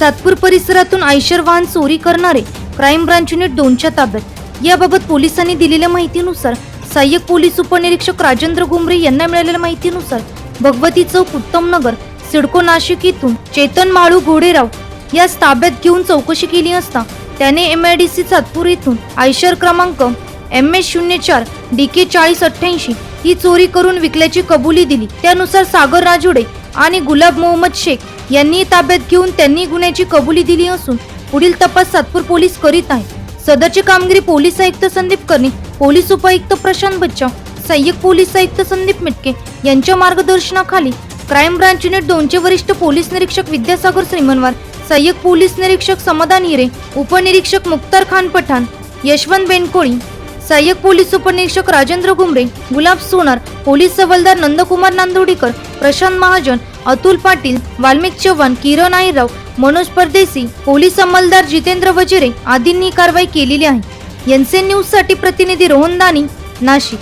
सातपूर परिसरातून आयशर वाहन चोरी करणारे क्राईम ब्रांच युनिट दोनच्या ताब्यात. याबाबत पोलिसांनी दिलेल्या माहितीनुसार सहाय्यक पोलीस उपनिरीक्षक राजेंद्र गुमरे यांना मिळालेल्या माहितीनुसार भगवती चौक उत्तम नगर सिडको नाशिक इथून चेतन माळू घोडेराव यास ताब्यात घेऊन चौकशी केली असता त्याने M I D C Satpur येथून आयशर क्रमांक एम एस शून्य चार डी के चाळीस अठ्ठ्याऐंशी ही चोरी करून विकल्याची कबुली दिली. त्यानुसार सागर राजुडे आणि गुलाब मोहम्मद शेख यांनी ताब्यात घेऊन त्यांनी गुन्ह्याची कबुली दिली असून पुढील तपास सातपूर पोलीस करीत आहेत. सदरची कामगिरी पोलीस आयुक्त संदीप कर्णे पोलीस उपायुक्त प्रशांत बच्चा सहाय्यक पोलीस आयुक्त संदीप मिटके यांच्या मार्गदर्शनाखाली क्राईम ब्रांच युनिट दोनचे वरिष्ठ पोलीस निरीक्षक विद्यासागर श्रीमनवार सहाय्यक पोलीस निरीक्षक समाधान हिरे उपनिरीक्षक मुक्तार खान पठाण यशवंत बेनकोळी सहाय्यक पोलीस उपनिरीक्षक राजेंद्र गुमरे गुलाब सोनार पोलीस हवलदार नंदकुमार नांदोडीकर प्रशांत महाजन अतुल पाटील वाल्मिक चव्हाण किरण आईराव मनोज परदेसी पोलीस अंमलदार जितेंद्र वजिरे आदींनी कारवाई केलेली आहे. एनसीएन न्यूजसाठी प्रतिनिधी रोहन दानी नाशिक.